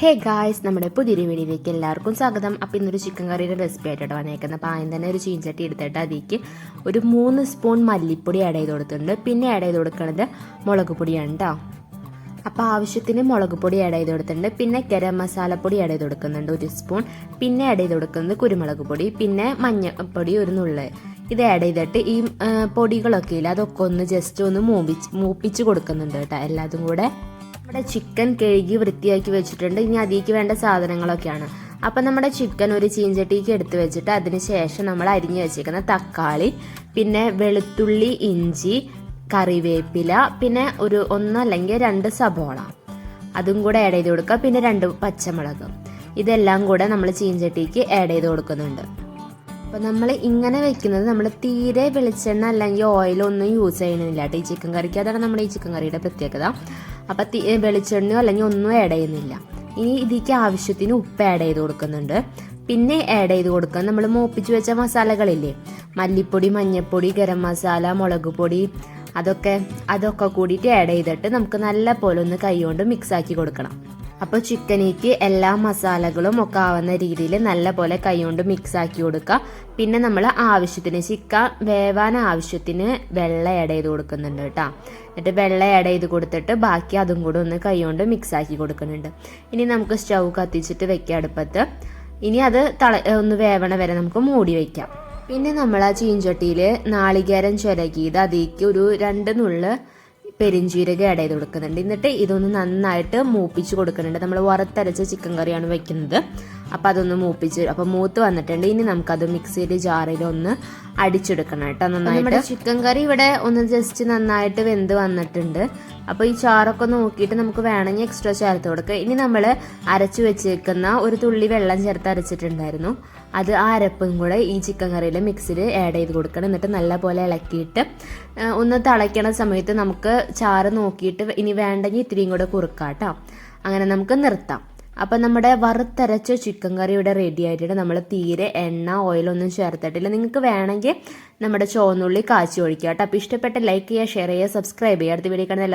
Hey guys നമ്മുടെ പുതിയൊരു വീഡിയോയിലേക്ക് എല്ലാവർക്കും സ്വാഗതം. അപ്പം ഇന്നൊരു ചിക്കൻ കറിയുടെ റെസിപ്പി ആയിട്ടാണ് വന്നേക്കുന്നത്. അപ്പോൾ ആദ്യം തന്നെ ഒരു ചീഞ്ചട്ടി എടുത്തിട്ട് അതിലേക്ക് ഒരു മൂന്ന് സ്പൂൺ മല്ലിപ്പൊടി ആഡ് ചെയ്ത് കൊടുത്തിട്ടുണ്ട്. പിന്നെ ആഡ് ചെയ്ത് കൊടുക്കുന്നത് മുളക് പൊടിയാണ് കേട്ടോ അപ്പോൾ ആവശ്യത്തിന് മുളക് പൊടി ആഡ് ചെയ്ത് കൊടുത്തിട്ടുണ്ട്. പിന്നെ ഗരം മസാലപ്പൊടി ആഡ് ചെയ്ത് കൊടുക്കുന്നുണ്ട് ഒരു സ്പൂൺ പിന്നെ ആഡ് ചെയ്ത് കൊടുക്കുന്നത് കുരുമുളക് പൊടി. പിന്നെ മഞ്ഞൾപ്പൊടി ഒരു നുള്ള്. ഇത് ആഡ് ചെയ്തിട്ട് ഈ പൊടികളൊക്കെ ഇല്ല അതൊക്കെ ഒന്ന് ജസ്റ്റ് ഒന്ന് മൂപ്പിച്ച് മൂപ്പിച്ച് കൊടുക്കുന്നുണ്ട് കേട്ടോ. എല്ലാതും കൂടെ നമ്മുടെ ചിക്കൻ കഴുകി വൃത്തിയാക്കി വെച്ചിട്ടുണ്ട്. ഇനി അതിലേക്ക് വേണ്ട സാധനങ്ങളൊക്കെയാണ്. അപ്പം നമ്മുടെ ചിക്കൻ ഒരു ചീഞ്ചട്ടിക്ക് എടുത്ത് വെച്ചിട്ട് അതിന് ശേഷം നമ്മൾ അരിഞ്ഞു വെച്ചേക്കുന്ന തക്കാളി പിന്നെ വെളുത്തുള്ളി ഇഞ്ചി കറിവേപ്പില പിന്നെ ഒരു ഒന്നല്ലെങ്കിൽ രണ്ട് സബോള. അതും കൂടെ ആഡ് ചെയ്ത് കൊടുക്കുക. പിന്നെ രണ്ട് പച്ചമുളക്. ഇതെല്ലാം കൂടെ നമ്മൾ ചീഞ്ചട്ടിക്ക് ആഡ് ചെയ്ത് കൊടുക്കുന്നുണ്ട്. അപ്പോൾ നമ്മൾ ഇങ്ങനെ വെക്കുന്നത് നമ്മൾ തീരെ വെളിച്ചെണ്ണ അല്ലെങ്കിൽ ഓയിലൊന്നും യൂസ് ചെയ്യണില്ല കേട്ടോ. ഈ ചിക്കൻ കറിക്ക്. അതാണ് നമ്മുടെ ഈ ചിക്കൻ കറിയുടെ പ്രത്യേകത. അപ്പം വെളിച്ചെണ്ണയോ അല്ലെങ്കിൽ ഒന്നും ആഡ് ചെയ്യുന്നില്ല. ഇനി ഇതിലേക്ക് ആവശ്യത്തിന് ഉപ്പ് ആഡ് ചെയ്ത് കൊടുക്കുന്നുണ്ട്. പിന്നെ ആഡ് ചെയ്ത് കൊടുക്കുക നമ്മൾ മൂപ്പിച്ച് വെച്ച മസാലകളില്ലേ? മല്ലിപ്പൊടി മഞ്ഞൾപ്പൊടി ഗരം മസാല മുളക് പൊടി അതൊക്കെ അതൊക്കെ കൂടിയിട്ട് ആഡ് ചെയ്തിട്ട് നമുക്ക് നല്ല പോലെ ഒന്ന് കൈകൊണ്ട് മിക്സ് ആക്കി കൊടുക്കണം. അപ്പോൾ ചിക്കനിക്ക് എല്ലാ മസാലകളും ഒക്കെ ആവുന്ന രീതിയിൽ നല്ലപോലെ കൈകൊണ്ട് മിക്സ് ആക്കി കൊടുക്കുക പിന്നെ നമ്മൾ ആവശ്യത്തിന് ചിക്ക വേവാൻ ആവശ്യത്തിന് വെള്ളം ആഡ് ചെയ്ത് കൊടുക്കുന്നുണ്ട് കേട്ടോ എന്നിട്ട് വെള്ളം ആഡ് ചെയ്ത് കൊടുത്തിട്ട് ബാക്കി അതും കൂടെ ഒന്ന് കൈകൊണ്ട് മിക്സ് ആക്കി കൊടുക്കുന്നുണ്ട്. ഇനി നമുക്ക് സ്റ്റൗ കത്തിച്ചിട്ട് വെക്കാം അടുപ്പത്ത്. ഇനി അത് തള ഒന്ന് വേവണ വരെ നമുക്ക് മൂടി വയ്ക്കാം പിന്നെ നമ്മൾ ആ ചീഞ്ചട്ടിയിൽ നാളികേരം ചുരകിയത് അതിലേക്ക് ഒരു രണ്ട് നുള്ള് പെരിഞ്ചീരകം ചെയ്ത് കൊടുക്കുന്നുണ്ട്. എന്നിട്ട് ഇതൊന്ന് നന്നായിട്ട് മൂപ്പിച്ച് കൊടുക്കുന്നുണ്ട്. നമ്മൾ വറുത്തരച്ച ചിക്കൻ കറിയാണ് വെക്കുന്നത്. അപ്പം അതൊന്ന് മൂപ്പിച്ച് അപ്പം മൂത്ത് വന്നിട്ടുണ്ട്. ഇനി നമുക്കത് മിക്സിയിൽ ജാറിൽ ഒന്ന് അടിച്ചെടുക്കണം കേട്ടോ നന്നായിട്ട്. ചിക്കൻ കറി ഇവിടെ ഒന്ന് ജസ്റ്റ് നന്നായിട്ട് വെന്ത് വന്നിട്ടുണ്ട്. അപ്പോൾ ഈ ചാറൊക്കെ നോക്കിയിട്ട് നമുക്ക് വേണമെങ്കിൽ എക്സ്ട്രാ ചേർത്ത് കൊടുക്കുക ഇനി നമ്മൾ അരച്ചു വെച്ചേക്കുന്ന ഒരു തുള്ളി വെള്ളം ചേർത്ത് അരച്ചിട്ടുണ്ടായിരുന്നു. അത് ആ അരപ്പും കൂടെ ഈ ചിക്കൻ കറിയിൽ മിക്സിൽ ആഡ് ചെയ്ത് കൊടുക്കണം. എന്നിട്ട് നല്ലപോലെ ഇളക്കിയിട്ട് ഒന്ന് തിളയ്ക്കണ സമയത്ത് നമുക്ക് ചാറ് നോക്കിയിട്ട് ഇനി വേണ്ടെങ്കിൽ ഇത്തിരിയും കൂടെ കുറുക്കാം കേട്ടോ. അങ്ങനെ നമുക്ക് നിർത്താം. അപ്പം നമ്മുടെ വറുത്തരച്ച ചിക്കൻ കറി ഇവിടെ റെഡി ആയിട്ടുണ്ട്. നമ്മൾ തീരെ എണ്ണ ഓയിലൊന്നും ചേർത്തിട്ടില്ല. നിങ്ങൾക്ക് വേണമെങ്കിൽ നമ്മുടെ ചുവന്നുള്ളി കാച്ചി ഒഴിക്കുക കേട്ടോ. അപ്പോൾ ഇഷ്ടപ്പെട്ട ലൈക്ക് ചെയ്യുക ഷെയർ ചെയ്യുക സബ്സ്ക്രൈബ് ചെയ്യുക. അടുത്ത വീഡിയോ കാണുന്ന